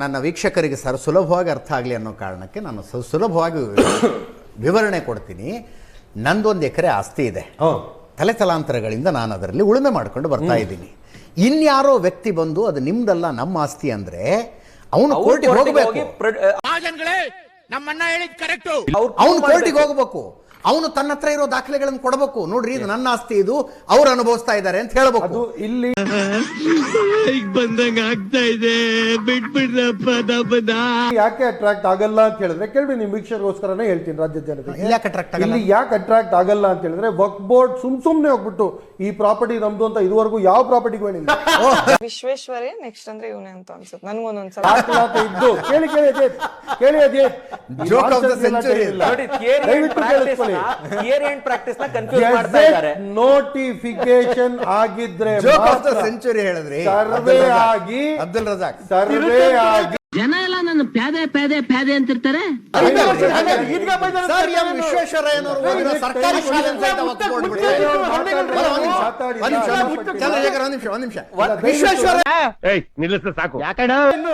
ನನ್ನ ವೀಕ್ಷಕರಿಗೆ ಸರ್ ಸುಲಭವಾಗಿ ಅರ್ಥ ಆಗಲಿ ಅನ್ನೋ ಕಾರಣಕ್ಕೆ ನಾನು ಸುಲಭವಾಗಿ ವಿವರಣೆ ಕೊಡ್ತೀನಿ. ನಂದೊಂದು ಎಕರೆ ಆಸ್ತಿ ಇದೆ. ತಲೆ ತಲಾಂತರಗಳಿಂದ ನಾನು ಅದರಲ್ಲಿ ಉಳುಮೆ ಮಾಡ್ಕೊಂಡು ಬರ್ತಾ ಇದ್ದೀನಿ. ಇನ್ಯಾರೋ ವ್ಯಕ್ತಿ ಬಂದು ಅದು ನಿಮ್ದಲ್ಲ ನಮ್ಮ ಆಸ್ತಿ ಅಂದ್ರೆ ಅವನು ಕೋರ್ಟಿಗೆ ಹೋಗಬೇಕು. ಅವನು ಕೋರ್ಟಿಗೆ ಹೋಗಬೇಕು. ಅವನು ತನ್ನ ಹತ್ರ ಇರೋ ದಾಖಲೆಗಳನ್ನು ಕೊಡಬೇಕು. ನೋಡ್ರಿ ಇದು ನನ್ನ ಆಸ್ತಿ ಇದು ಅವ್ರು ಅನುಭವಿಸ್ತಾ ಇದ್ದಾರೆ ಅಂತ ಅದು ಹೇಳ್ಬೇಕು ಇಲ್ಲಿ ಯಾಕೆ ಅಟ್ರಾಕ್ಟ್ ಆಗಲ್ಲ ಅಂತ ಹೇಳಿದ್ರೆ ಕೇಳಿ ನಿಮ್ ವೀಕ್ಷಕರಿಗೋಸ್ಕರನೇ ಹೇಳ್ತೀನಿ ರಾಜ್ಯ ಜನತೆ ಇಲ್ಲಿ ಯಾಕೆ attract ಆಗಲ್ಲ? ಇಲ್ಲಿ ಯಾಕೆ ಅಟ್ರಾಕ್ಟ್ ಆಗಲ್ಲ ಅಂತ ಹೇಳಿದ್ರೆ ವಕ್ ಬೋರ್ಡ್ ಸುಮ್ ಸುಮ್ನೆ ಹೋಗ್ಬಿಟ್ಟು ಈ ಪ್ರಾಪರ್ಟಿ ನಮ್ದು ಅಂತ ಇದುವರೆಗೂ ಯಾವ ಪ್ರಾಪರ್ಟಿ ಹೇಳಿಲ್ಲ ವಿಶ್ವೇಶ್ವರೇ ನೆಕ್ಸ್ಟ್ ಅಂದ್ರೆ ಇವನೇ ಅಂತ ಅನ್ಸುತ್ತೆ. ನನ್ಗೊಂದೊಂದ್ಸಲ ದಾಖಲಾತಿ ಇದ್ದು? ಕೇಳಿ ಕೇಳಿ ಅಜೇತ್. ಕೇಳಿ ಅಜೇತ್. ಈ Joke of the nonsense ಎಲ್ಲ century ಇಲ್ಲ. ನೋಡಿ ಥಿಯರಿ ಅಂಡ್ ದಯವಿಟ್ಟು ಪ್ರಾಕ್ಟೀಸ್ ಕೇಳಿಸ್ಕೊಳ್ಳಿ. ಥಿಯರಿ ಅಂಡ್ ಪ್ರಾಕ್ಟೀಸ್ನ ಕನ್ಫ್ಯೂಸ್ ಮಾಡ್ತಾ ಇದ್ದಾರೆ. ನೋಟಿಫಿಕೇಶನ್ ಆಗಿದ್ರೆ ಜೋಕ್ ಆಫ್ ದ ಮಾತ್ರ ಸೆಂಚುರಿ ಹೇಳಿದ್ರಿ. ಸರ್ವೆ. ಆಗಿ ಅಬ್ದುಲ್ ರಜಾಕ್ ಸರ್ವೆ ಆಗಿ ಜನ ಎಲ್ಲ ನನ್ನ ಪ್ಯಾದೆ ಪ್ಯಾದೆ ಪ್ಯಾದೆ ಅಂತಿರ್ತಾರೆ? ವಿಶ್ವೇಶ್ವರಯ್ಯನವರು ಓದಿರೋ ಸರ್ಕಾರಿ ಶಾಲೆ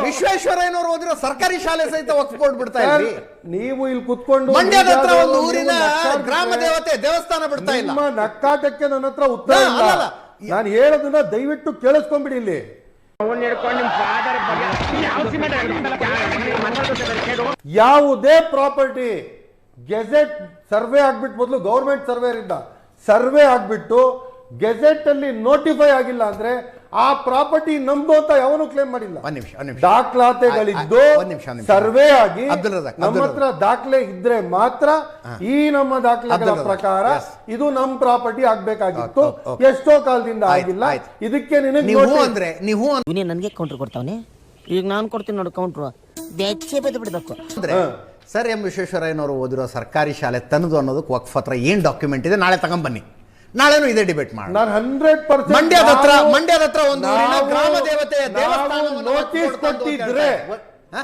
ವಿಶ್ವೇಶ್ವರಯ್ಯನವರು ಓದಿರೋ ಸರ್ಕಾರಿ ಶಾಲೆ ಸಹಿತ ಒತ್ತು ಕೊಟ್ಬಿಡ್ತಾ ಇದ್ರಿ. ನೀವು ಇಲ್ಲಿ ಕುತ್ಕೊಂಡು ಮಂಡ್ಯದ ಹತ್ರ ಒಂದು ಊರಿನ ಗ್ರಾಮ ದೇವತೆ ದೇವಸ್ಥಾನ ಬಿಡ್ತಾ ಇಲ್ಲ. ನಿಮ್ಮ ನಕ್ಕಾಟಕ್ಕೆ ನನ್ನ ಹತ್ರ ಉತ್ತರ. ನಾನು ಹೇಳೋದನ್ನ ದಯವಿಟ್ಟು ಕೇಳಿಸ್ಕೊಂಡ್ಬಿಡಿ ಇಲ್ಲಿ. ಯಾವುದೇ ಪ್ರಾಪರ್ಟಿ ಗೆಜೆಟ್ ಸರ್ವೆ ಆಗ್ಬಿಟ್ಟು ಮೊದಲು ಗೌರ್ಮೆಂಟ್ ಸರ್ವೆ ಇಂದ ಸರ್ವೆ ಆಗ್ಬಿಟ್ಟು ಗೆಜೆಟ್ ಅಲ್ಲಿ ನೋಟಿಫೈ ಆಗಿಲ್ಲ ಅಂದ್ರೆ ಆ ಪ್ರಾಪರ್ಟಿ ನಮ್ದು ಅಂತ ಯಾವನು ಕ್ಲೇಮ್ ಮಾಡಿಲ್ಲ. ಒಂದ್ ನಿಮಿಷ ಒಂದ್ ನಿಮಿಷ. ದಾಖಲಾತಿಗಳಿದ್ದು ಒಂದ್ ನಿಮಿಷ, ಒಂದ್ ನಿಮಿಷ. ಸರ್ವೆ ಆಗಿ ಅಬ್ದುಲ್ ರಜಾಕ್, ನಮ್ಮ ಅಬ್ದುಲ್ ಹತ್ರ ದಾಖಲೆ ಇದ್ರೆ ಮಾತ್ರ ಈ ನಮ್ಮ ದಾಖಲೆಗಳ ಅಬ್ದುಲ್ ರಜಾಕ್, ಪ್ರಕಾರ yes. ಇದು ನಮ್ ಪ್ರಾಪರ್ಟಿ ಆಗ್ಬೇಕಾಗಿತ್ತು. Okay, okay. ಎಷ್ಟೋ ಕಾಲದಿಂದ ಆಯ್ತು, ಆಗಿಲ್ಲ. ಆಯ್ತು. ಇದಕ್ಕೆ ನಿನಗೆ ನೀವು notice- ಅಂದ್ರೆ ನೀವು ಇವನೇ ನನಗೆ ಕೌಂಟರ್ ಕೊಡ್ತಾವನೆ? ಈಗ ನಾನು ಕೊಡ್ತೀನಿ ನೋಡು ಕೌಂಟ್ರು ಬೆಚ್ಚೆ ಬೆದ್ದು ಬಿಡ್ಬೇಕು. ಅಂದ್ರೆ ಸರ್ ಎಂ ವಿಶ್ವೇಶ್ವರಯ್ಯನವರು ಓದಿರೋ ಸರ್ಕಾರಿ ಶಾಲೆ ತನ್ನದು ಅನ್ನೋದಕ್ಕೆ ವಕ್ಫ್ ಹತ್ರ ಏನ್ ಡಾಕ್ಯುಮೆಂಟ್ ಇದೆ ನಾಳೆ ತಗೊಂಬನ್ನಿ ನಾಳೆನೂ ಇದೇ ಡಿಬೇಟ್ ಮಾಡಿ ನಾನು ಹಂಡ್ರೆಡ್ ಪರ್ಸೆಂಟ್ ಮಂಡ್ಯದ ಹತ್ರ ಮಂಡ್ಯದ ಹತ್ರ ಒಂದು ಊರಿನ ಗ್ರಾಮ ದೇವತೆಯ ದೇವಸ್ಥಾನವನ್ನು ನೋಟಿಸ್ ಕೊಟ್ಟಿದ್ರೆ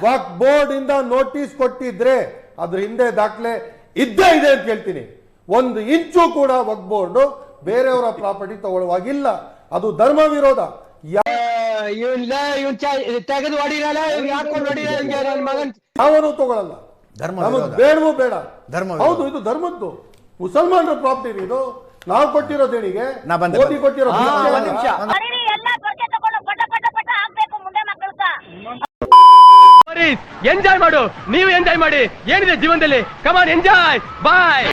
ವಕ್ ಬೋರ್ಡ್ ಇಂದ ನೋಟಿಸ್ ಕೊಟ್ಟಿದ್ರೆ ಅದ್ರ ಹಿಂದೆ ದಾಖಲೆ ಇದ್ದೇ ಇದೆ ಅಂತ ಹೇಳ್ತೀನಿ. ಒಂದು ಇಂಚು ಕೂಡ ವಕ್ ಬೋರ್ಡ್ ಬೇರೆಯವರ ಪ್ರಾಪರ್ಟಿ ತಗೊಳ್ಳುವಾಗಿಲ್ಲ. ಅದು ಧರ್ಮ ವಿರೋಧ. ಯಾ- ತೆಗೆದು ಹೊಡಿರಲ್ಲ ಮಗನ್ ಯಾವನು ತಗೊಳ್ಳಲ್ಲ ಧರ್ಮ ಬೇಡವೂ ಬೇಡ. ಧರ್ಮ ಹೌದು ಇದು ಧರ್ಮದ್ದು. ಮುಸಲ್ಮಾನರ ಪ್ರಾಪರ್ಟಿ ಇದು ನಾವು ಕೊಟ್ಟಿರೋ ದೇಣಿಗೆ ನಾ ಬಂದೆ, ಮೋದಿ ಕೊಟ್ಟಿರೋ ನಿಮಿಷ. ಎಂಜಾಯ್ ಮಾಡು. ನೀವು ಎಂಜಾಯ್ ಮಾಡಿ. ಏನಿದೆ ಜೀವನದಲ್ಲಿ? ಕಮಾನ್ ಎಂಜಾಯ್ ಬಾಯ್